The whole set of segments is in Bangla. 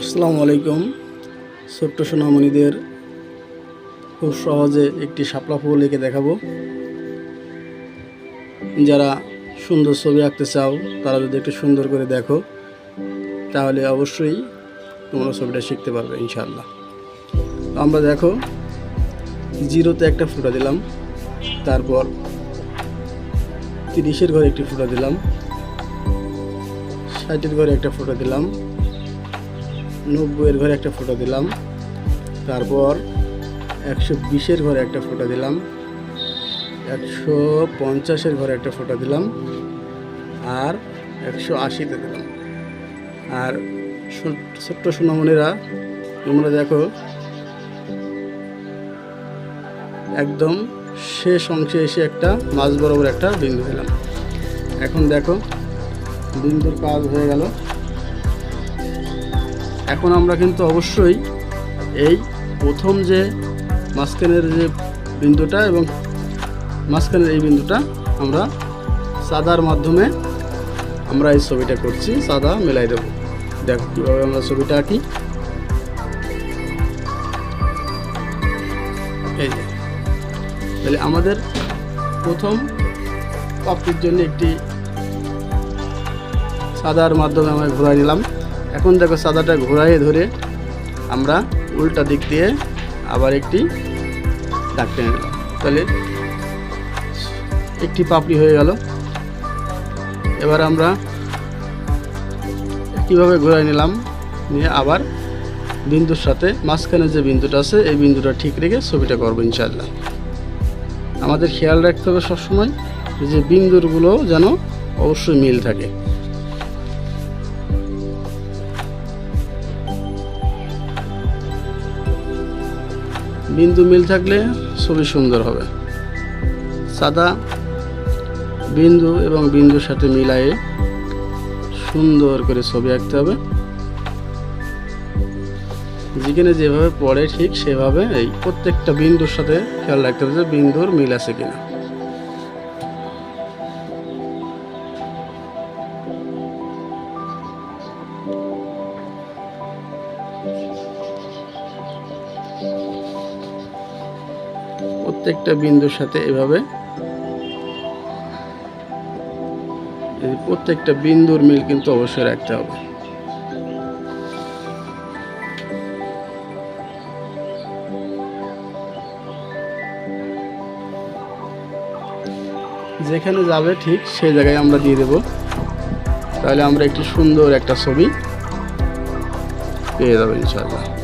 আসসালামু আলাইকুম। ছোট্ট সোনামণিদের খুব সহজে একটি শাপলা ফুল এঁকে দেখাবো। যারা সুন্দর ছবি আঁকতে চাও, তারা যদি একটু সুন্দর করে দেখো, তাহলে অবশ্যই তোমরা ছবিটা শিখতে পারবে ইনশাল্লাহ আমরা দেখো, জিরোতে একটা ফুটা দিলাম, তারপর তিরিশের ঘরে একটি ফুটা দিলাম, ষাটের ঘরে একটা ফুটা দিলাম নব্বইয়ের ঘরে একটা ফটো দিলাম। তারপর একশো বিশের ঘরে একটা ফটো দিলাম। একশো পঞ্চাশের ঘরে একটা ফটো দিলাম। আর একশো আশিতে দিলাম। আর ছোট্ট সোনামণিরা, তোমরা দেখো, একদম শেষ অংশে এসে একটা মাঝ বরাবর একটা বিন্দু দিলাম। এখন দেখো, বিন্দুর কাজ হয়ে গেল। এখন আমরা কিন্তু অবশ্যই এই প্রথম যে মাঝখানের যে বিন্দুটা এবং মাঝখানের এই বিন্দুটা আমরা সাদার মাধ্যমে আমরা এই ছবিটা করছি, সাদা মেলাই দেবো। দেখো কীভাবে আমরা ছবিটা আঁকি। এই তাহলে আমাদের প্রথম কপির জন্য একটি সাদার মাধ্যমে আমরা ঘোরাই নিলাম। এখন দেখো সাদাটা ঘোরাইয়ে ধরে আমরা উল্টা দিক দিয়ে আবার একটি দাগ টেনে নিলাম। তাহলে একটি পাপড়ি হয়ে গেল। এবার আমরা কীভাবে ঘোরাই নিলাম নিয়ে আবার বিন্দুর সাথে মাঝখানে যে বিন্দুটা আছে, এই বিন্দুটা ঠিক রেখে ছবিটা করব ইনশাল্লাহ আমাদের খেয়াল রাখতে হবে সবসময় যে বিন্দুরগুলো যেন অবশ্যই মিল থাকে। বিন্দু মিল থাকলে ছবি সুন্দর হবে। সাদা বিন্দু এবং বিন্দুর সাথে মিলায়ে সুন্দর করে ছবি আঁকতে হবে। যেখানে যেভাবে পড়ে ঠিক সেভাবে এই প্রত্যেকটা বিন্দুর সাথে খেয়াল রাখতে হবে যে বিন্দুর মিল আছে কিনা। প্রত্যেকটা বিন্দুর সাথে এভাবে। প্রত্যেকটা বিন্দুর মিল কিন্তু অবশ্যই রাখতে হবে। যেখানে যাবে ঠিক সেই জায়গায় আমরা দিয়ে দেব। তাহলে আমরা একটি সুন্দর একটা ছবি পেয়ে যাব ইনশাল্লাহ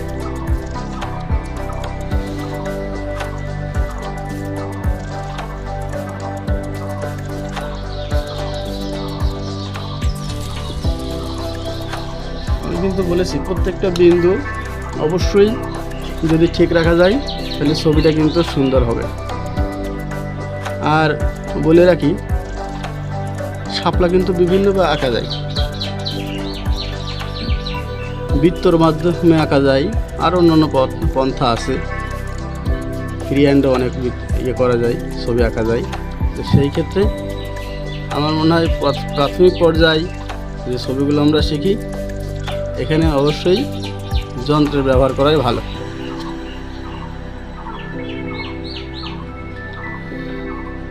কিন্তু বলেছি, প্রত্যেকটা বিন্দু অবশ্যই যদি ঠিক রাখা যায়, তাহলে ছবিটা কিন্তু সুন্দর হবে। আর বলে রাখি, শাপলা কিন্তু বিভিন্নভাবে আঁকা যায়। বৃত্তর মাধ্যমে আঁকা যায়, আর অন্যান্য পন্থা আছে। ফ্রি হ্যান্ডে অনেক ইয়ে করা যায়, ছবি আঁকা যায়। তো সেই ক্ষেত্রে আমার মনে হয় প্রাথ- প্রাথমিক পর্যায়ে যে ছবিগুলো আমরা শিখি এখানে অবশ্যই যন্ত্রের ব্যবহার করাই ভালো।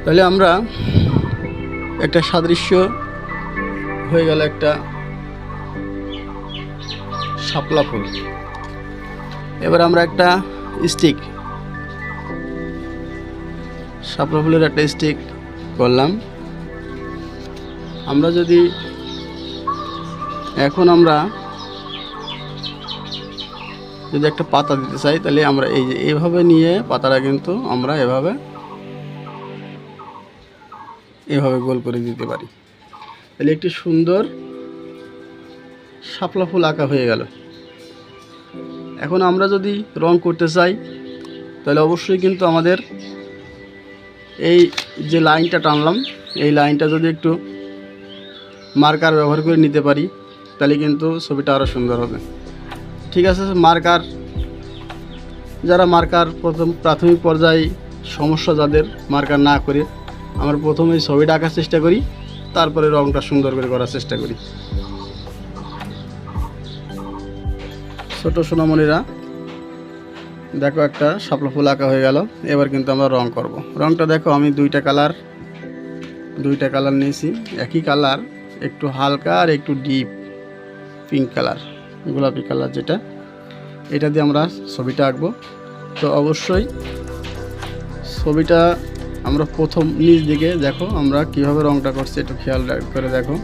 তাহলে আমরা একটা সাদৃশ্য হয়ে গেল একটা শাপলা ফুল। এবার আমরা একটা স্টিক শাপলা ফুলের একটা স্টিক করলাম। আমরা যদি এখন আমরা যদি একটা পাতা দিতে চাই, তাহলে আমরা এই যে এইভাবে নিয়ে পাতাটা কিন্তু আমরা এভাবে এভাবে গোল করে দিতে পারি। তাহলে একটি সুন্দর শাপলা ফুল আঁকা হয়ে গেল। এখন আমরা যদি রং করতে চাই, তাহলে অবশ্যই কিন্তু আমাদের এই যে লাইনটা টানলাম, এই লাইনটা যদি একটু মার্কার ব্যবহার করে নিতে পারি, তাহলে কিন্তু ছবিটা আরও সুন্দর হবে। ঠিক আছে, মার্কার, যারা মার্কার প্রথম, প্রাথমিক পর্যায়ে সমস্যা যাদের মার্কার না করে, আমরা প্রথমে ছবিটা আঁকার চেষ্টা করি, তারপরে রংটা সুন্দর করে করার চেষ্টা করি। ছোট সোনামণিরা, দেখো একটা শাপলা ফুল আঁকা হয়ে গেল, এবার কিন্তু আমরা রং করব। রংটা দেখো, আমি দুইটা কালার দুইটা কালার নিয়েছি, একই কালার, একটু হালকা আর একটু ডিপ, পিঙ্ক কালার। গোলাপি কালার যেটা, এটা দিয়ে আমরা ছবিটা আঁকবো। তো অবশ্যই ছবিটা আমরা প্রথম নিচ দিকে দেখো, আমরা কীভাবে রংটা করছি একটু খেয়াল করে দেখো।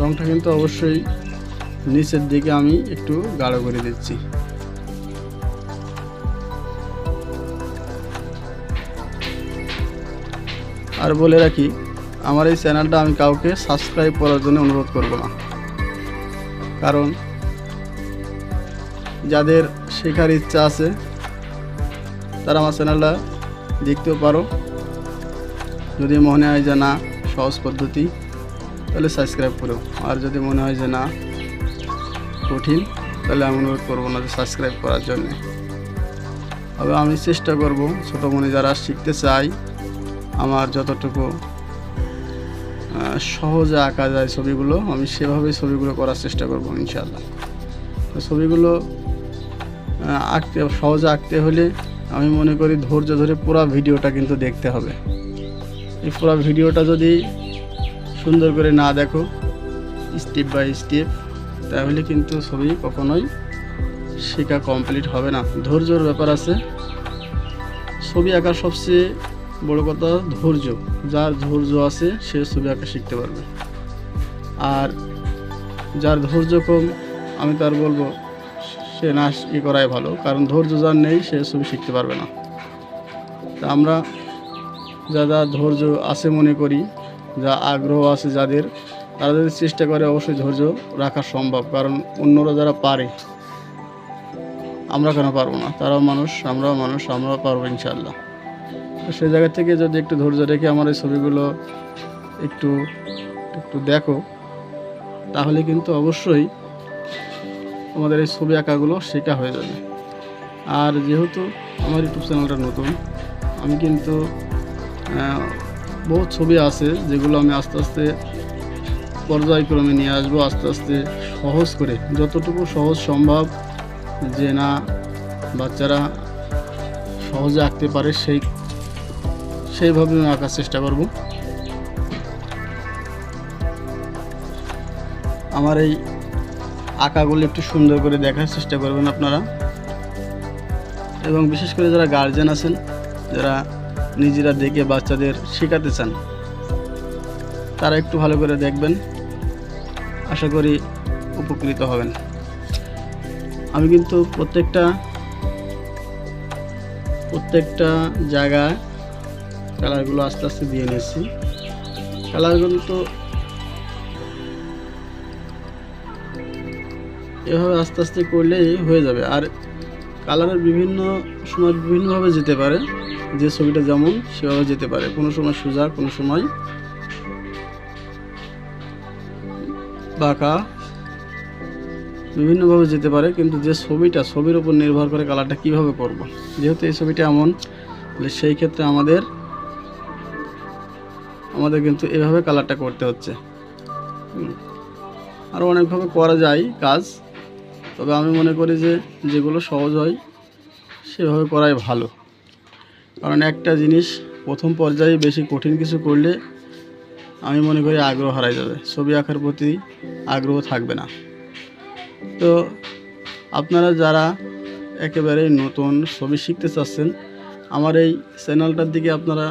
রংটা কিন্তু অবশ্যই নিচের দিকে আমি একটু গাঢ় করে দিচ্ছি। আর বলে রাখি আমার এই চ্যানেলটা আমি কাউকে সাবস্ক্রাইব করার জন্য অনুরোধ করব না। কারণ যাদের শেখার ইচ্ছা আছে, তারা আমার চ্যানেলটা দেখতেও পারো। যদি মনে হয় যে না, সহজ পদ্ধতি, তাহলে সাবস্ক্রাইব করো। আর যদি মনে হয় যে না, কঠিন, তাহলে আমি অনুরোধ করব না যে সাবস্ক্রাইব করার জন্য। তবে আমি চেষ্টা করব, ছোটো মনে যারা শিখতে চাই আমার যতটুকু সহজে আঁকা যায় ছবিগুলো, আমি সেভাবেই ছবিগুলো করার চেষ্টা করব ইনশাল্লাহ ছবিগুলো আঁকতে, সহজে আঁকতে হলে আমি মনে করি ধৈর্য ধরে পুরো ভিডিওটা কিন্তু দেখতে হবে। এই পুরো ভিডিওটা যদি সুন্দর করে না দেখো স্টেপ বাই স্টেপ তাহলে কিন্তু ছবি কখনোই শেখা কমপ্লিট হবে না। ধৈর্যর ব্যাপার আছে। ছবি আঁকার সবচেয়ে বড় কথা ধৈর্য। যার ধৈর্য আছে, সে ছবি আঁকা শিখতে পারবে। আর যার ধৈর্য কম, আমি তার বলব, সে না ই করাই ভালো। কারণ ধৈর্য যার নেই, সে ছবি শিখতে পারবে না। তা আমরা যারা ধৈর্য আছে মনে করি, যা আগ্রহ আছে যাদের, তারা যদি চেষ্টা করে, অবশ্যই ধৈর্য রাখা সম্ভব। কারণ অন্যরা যারা পারে, আমরা কেন পারব না? তারাও মানুষ, আমরাও মানুষ, আমরাও পারব ইনশাল্লাহ তো সেই জায়গা থেকে যদি একটু ধৈর্য রেখে আমার এই ছবিগুলো একটু একটু দেখো, তাহলে কিন্তু অবশ্যই আমাদের এই ছবি আঁকাগুলো শেখা হয়ে যাবে। আর যেহেতু আমার ইউটিউব চ্যানেলটা নতুন, আমি কিন্তু বহুত ছবি আছে যেগুলো আমি আস্তে আস্তে পর্যায়ক্রমে নিয়ে আসব, আস্তে আস্তে সহজ করে। যতটুকু সহজ সম্ভব যে না বাচ্চারা সহজে আঁকতে পারে সেই সেইভাবে আমি আঁকার চেষ্টা করব। আমার এই আঁকাগুলো একটু সুন্দর করে দেখার চেষ্টা করবেন আপনারা। এবং বিশেষ করে যারা গার্জেন আছেন, যারা নিজেরা দেখে বাচ্চাদের শেখাতে চান, তারা একটু ভালো করে দেখবেন। আশা করি উপকৃত হবেন। আমি কিন্তু প্রত্যেকটা প্রত্যেকটা জায়গায় কালারগুলো আস্তে আস্তে দিয়ে নিচ্ছি কালারগুলো তো এভাবে আস্তে আস্তে করলেই হয়ে যাবে। আর কালারের বিভিন্ন সময় বিভিন্নভাবে যেতে পারে। যে ছবিটা যেমন সেভাবে যেতে পারে। কোনো সময় সোজা, কোনো সময় বাঁকা। বিভিন্নভাবে যেতে পারে। কিন্তু যে ছবিটা, ছবির উপর নির্ভর করে কালারটা কীভাবে করব। যেহেতু এই ছবিটা এমন সেই ক্ষেত্রে আমাদের আমাদের কিন্তু এভাবে কালারটা করতে হচ্ছে। আরও অনেকভাবে করা যায় কাজ, তবে আমি মনে করি যে যেগুলো সহজ হয়, সেভাবে করাই ভালো। কারণ একটা জিনিস প্রথম পর্যায়ে বেশি কঠিন কিছু করলে আমি মনে করি আগ্রহ হারাই যাবে। ছবি আঁকার প্রতি আগ্রহ থাকবে না। তো আপনারা যারা একেবারে নতুন ছবি শিখতে চাচ্ছেন, আমার এই চ্যানেলটার দিকে আপনারা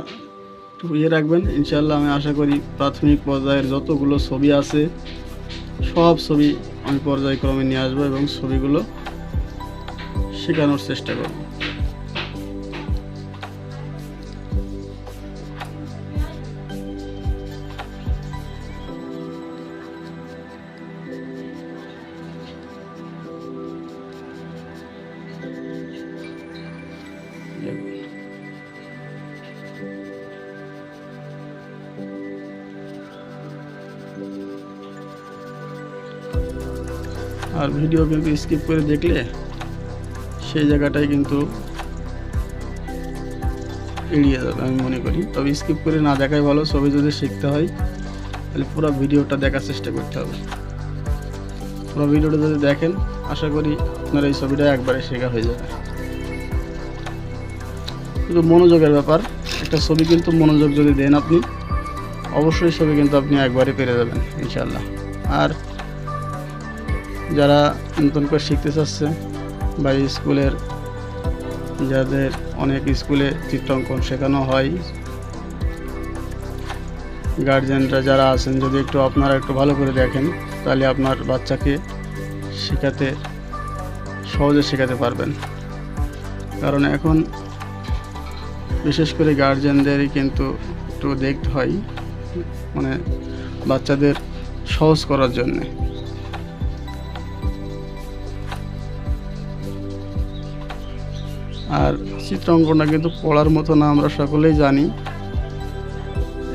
একটু ইয়ে রাখবেন। ইনশাল্লাহ আমি আশা করি প্রাথমিক পর্যায়ের যতগুলো ছবি আছে, সব ছবি আমি পর্যায়ক্রমে নিয়ে আসব এবং ছবিগুলো শেখানোর চেষ্টা করব। আর ভিডিও কিন্তু স্কিপ করে দেখলে সেই জায়গাটাই কিন্তু এড়িয়ে যাবে আমি মনে করি। তবে স্কিপ করে না দেখাই ভালো, ছবি যদি শিখতে হয়, তাহলে পুরো ভিডিওটা দেখার চেষ্টা করতে হবে। পুরো ভিডিওটা যদি দেখেন, আশা করি আপনার এই ছবিটা একবারে শেখা হয়ে যাবে। শুধু মনোযোগের ব্যাপার, একটা ছবি কিন্তু মনোযোগ যদি দেন আপনি, অবশ্যই ছবি কিন্তু আপনি একবারে পেরে যাবেন ইনশাল্লাহ আর যারা নতুন করে শিখতে চাচ্ছে বা স্কুলের যাদের অনেক স্কুলে চিত্রাঙ্কন শেখানো হয় গার্জেনরা যারা আছেন, যদি একটু আপনারা একটু ভালো করে দেখেন, তাহলে আপনার বাচ্চাকে শেখাতে, সহজে শেখাতে পারবেন। কারণ এখন বিশেষ করে গার্জেনদেরই কিন্তু একটু দেখতে হয় মানে বাচ্চাদের সহজ করার জন্যে। আর চিত্র অঙ্কনটা কিন্তু পড়ার মতো না আমরা সকলেই জানি।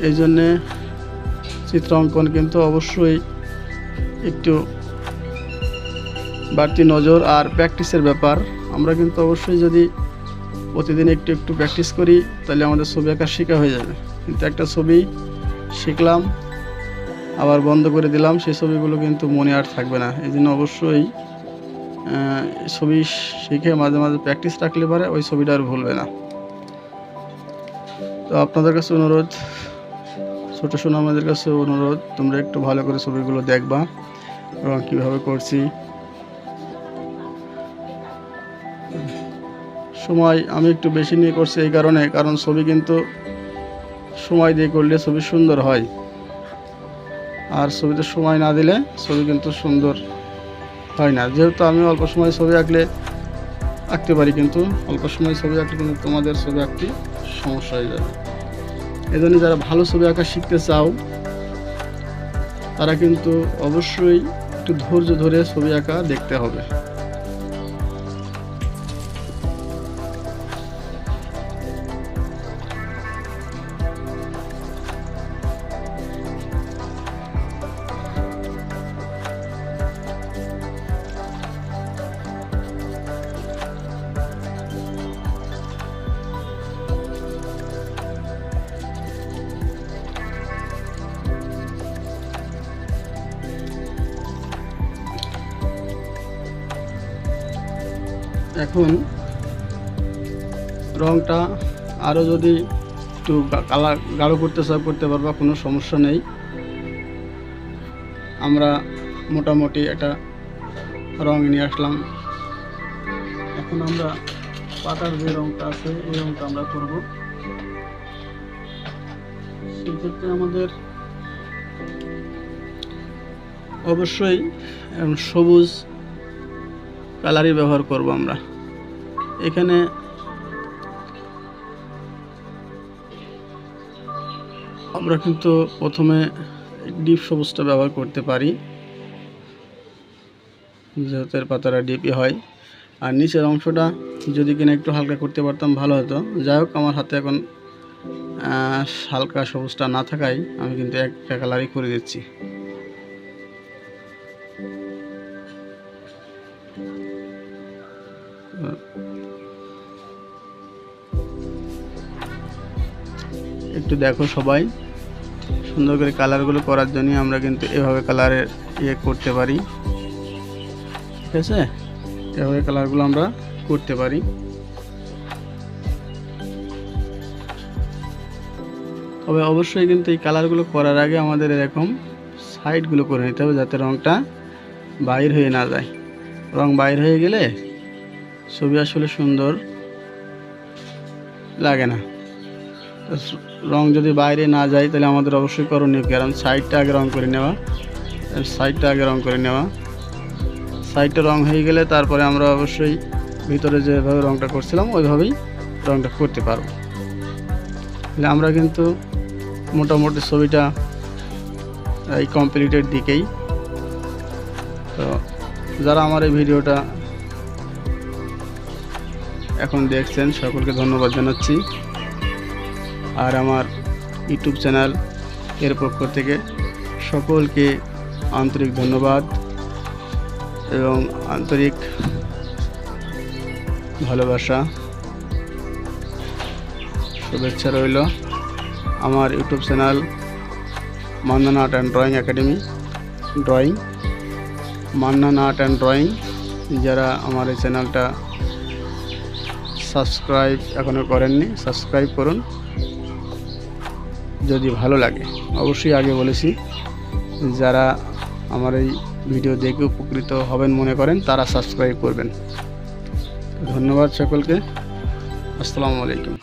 এই জন্যে চিত্র অঙ্কন কিন্তু অবশ্যই একটু বাড়তি নজর আর প্র্যাকটিসের ব্যাপার। আমরা কিন্তু অবশ্যই যদি প্রতিদিন একটু একটু প্র্যাকটিস করি, তাহলে আমাদের ছবি আঁকা শেখা হয়ে যাবে। কিন্তু একটা ছবি শিখলাম, আবার বন্ধ করে দিলাম, সেই ছবিগুলো কিন্তু মনে আর থাকবে না। এই জন্য অবশ্যই ছবি শিখে মাঝে মাঝে প্র্যাকটিস রাখলে পারে, ওই ছবিটা আর ভুলবে না। তো আপনাদের কাছে অনুরোধ, ছোটো শোনো আমাদের কাছে অনুরোধ, তোমরা একটু ভালো করে ছবিগুলো দেখবা এবং কীভাবে করছি। সময় আমি একটু বেশি নিয়ে করছি এই কারণে, কারণ ছবি কিন্তু সময় দিয়ে করলে ছবি সুন্দর হয়। আর ছবিতে সময় না দিলে ছবি কিন্তু সুন্দর হয় না। যেহেতু আমি অল্প সময় ছবি আঁকলে আঁকতে পারি, কিন্তু অল্প সময় ছবি আঁকলে কিন্তু তোমাদের ছবি আঁকতে সমস্যা হয়ে যাবে। এই জন্য যারা ভালো ছবি আঁকা শিখতে চাও, তারা কিন্তু অবশ্যই একটু ধৈর্য ধরে ছবি আঁকা দেখতে হবে। এখন রংটা আরও যদি একটু কালার গাঢ় করতে চাও করতে পারবা, কোনো সমস্যা নেই। আমরা মোটামুটি একটা রং নিয়ে আসলাম। এখন আমরা পাতার যে রংটা আছে, এই রংটা আমরা করব। সেক্ষেত্রে আমাদের অবশ্যই সবুজ কালারই ব্যবহার করব আমরা। এখানে আমরা কিন্তু প্রথমে ডিপ সবুজটা ব্যবহার করতে পারি। যেহেতু এর পাতাটা ডিপই হয়। আর নিচের অংশটা যদি কিনা একটু হালকা করতে পারতাম ভালো হতো। যাই হোক, আমার হাতে এখন হালকা সবুজটা না থাকায় আমি কিন্তু একটা কালারই করে দিচ্ছি। একটু দেখো সবাই। সুন্দর করে কালারগুলো করার জন্য আমরা কিন্তু এভাবে কালারের ইয়ে করতে পারি। ঠিক আছে? এভাবে কালারগুলো আমরা করতে পারি। তবে অবশ্যই কিন্তু এই কালারগুলো করার আগে আমাদের এরকম সাইডগুলো করে নিতে হবে যাতে রঙটা বাইর হয়ে না যায়। রং বাইর হয়ে গেলে ছবি আসলে সুন্দর লাগে না। রং যদি বাইরে না যায়, তাহলে আমাদের অবশ্যই করণীয়? কারণ সাইডটা আগে রং করে নেওয়া। সাইডটা আগে রং করে নেওয়া। সাইডটা রং হয়ে গেলে তারপরে আমরা অবশ্যই ভিতরে যেভাবে রংটা করছিলাম, ওইভাবেই রংটা করতে পারব। তাহলে আমরা কিন্তু মোটামুটি ছবিটা, এই কমপ্লিটের দিকেই। তো যারা আমার এই ভিডিওটা এখন দেখছেন, সকলকে ধন্যবাদ জানাচ্ছি। আর আমার ইউটিউব চ্যানেল এর পক্ষ থেকে সকলকে আন্তরিক ধন্যবাদ এবং আন্তরিক ভালোবাসা, শুভেচ্ছা রইল আমার YouTube channel Mandana art and drawing academy, drawing. Mannan art and drawing, যারা আমার এই চ্যানেলটা সাবস্ক্রাইব এখনও করেননি, সাবস্ক্রাইব করুন। যদি ভালো লাগে, অবশ্যই আগে বলেছি, যারা আমার এই ভিডিও দেখে উপকৃত হবেন মনে করেন, তারা সাবস্ক্রাইব করবেন। ধন্যবাদ সকলকে। আসসালামু আলাইকুম।